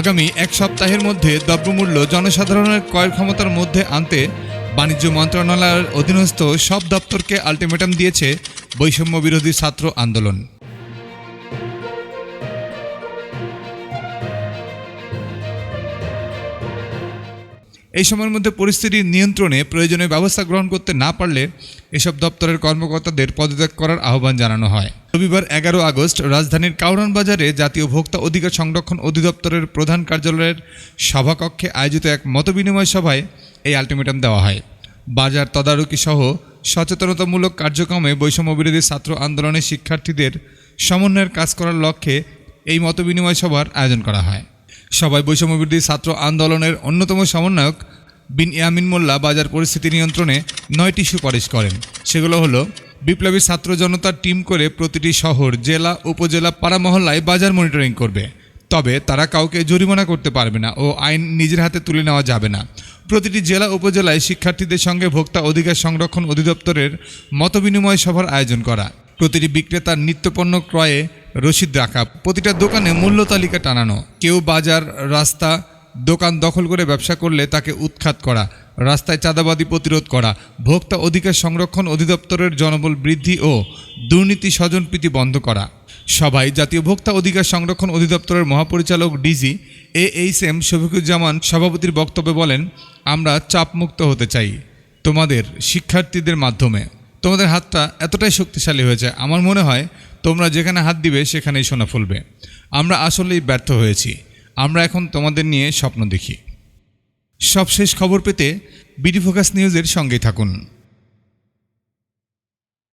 আগামী এক সপ্তাহের মধ্যে দ্রব্যমূল্য জনসাধারণের ক্রয় ক্ষমতার মধ্যে আনতে বাণিজ্য মন্ত্রণালয়ের অধীনস্থ সব দপ্তরকে আলটিমেটাম দিয়েছে বৈষম্য বিরোধী ছাত্র আন্দোলন। এই সময়ের মধ্যে পরিস্থিতি নিয়ন্ত্রণে প্রয়োজনীয় ব্যবস্থা গ্রহণ করতে না পারলে এসব দপ্তরের কর্মকর্তাদের পদত্যাগ করার আহ্বান জানানো হয়। রবিবার এগারো আগস্ট রাজধানীর কাউরান বাজারে জাতীয় ভোক্তা অধিকার সংরক্ষণ অধিদপ্তরের প্রধান কার্যালয়ের সভাকক্ষে আয়োজিত এক মতবিনিময় সভায় এই আলটিমেটাম দেওয়া হয়। বাজার তদারকি সহ সচেতনতামূলক কার্যক্রমে বৈষম্য বিরোধী ছাত্র আন্দোলনের শিক্ষার্থীদের সমন্বয়ের কাজ করার লক্ষ্যে এই মতবিনিময় সভার আয়োজন করা হয়। সবাই বৈষম্য বিরোধী ছাত্র আন্দোলনের অন্যতম সমন্বয়ক বিন ইয়ামিন মোল্লা বাজার পরিস্থিতি নিয়ন্ত্রণে নয়টি সুপারিশ করেন। সেগুলো হলো বিপ্লবী ছাত্র জনতার টিম করে প্রতিটি শহর, জেলা, উপজেলা, পাড়া মহল্লায় বাজার মনিটরিং করবে। তবে তারা কাউকে জরিমানা করতে পারবে না ও আইন নিজের হাতে তুলে নেওয়া যাবে না। প্রতিটি জেলা, উপজেলায় শিক্ষার্থীদের সঙ্গে ভোক্তা অধিকার সংরক্ষণ অধিদপ্তরের মতবিনিময় সভার আয়োজন করা। প্রতিটি বিক্রেতার নিত্যপণ্য ক্রয়ে রসিদ রাখা, প্রতিটা দোকানে মূল্য তালিকা টানানো। কেউ বাজার, রাস্তা, দোকান দখল করে ব্যবসা করলে তাকে উৎখাত করা রাস্তায় চাঁদাবাদি প্রতিরোধ করা, ভোক্তা অধিকার সংরক্ষণ অধিদপ্তরের জনবল বৃদ্ধি ও দুর্নীতি স্বজনপ্রীতি বন্ধ করা। সবাই জাতীয় ভোক্তা অধিকার সংরক্ষণ অধিদপ্তরের মহাপরিচালক DG A H M Shafiquzzaman সভাপতির বক্তব্যে বলেন, আমরা চাপমুক্ত হতে চাই তোমাদের শিক্ষার্থীদের মাধ্যমে। তোমাদের হাতটা এতটাই শক্তিশালী হয়েছে, আমার মনে হয় তোমরা যেখানে হাত দিবে সেখানেই সোনা ফুলবে। আমরা আসলেই ব্যর্থ হয়েছি। আমরা এখন তোমাদের নিয়ে স্বপ্ন দেখি। সবশেষ খবর পেতে বিডি ফোকাস নিউজের সঙ্গে থাকুন।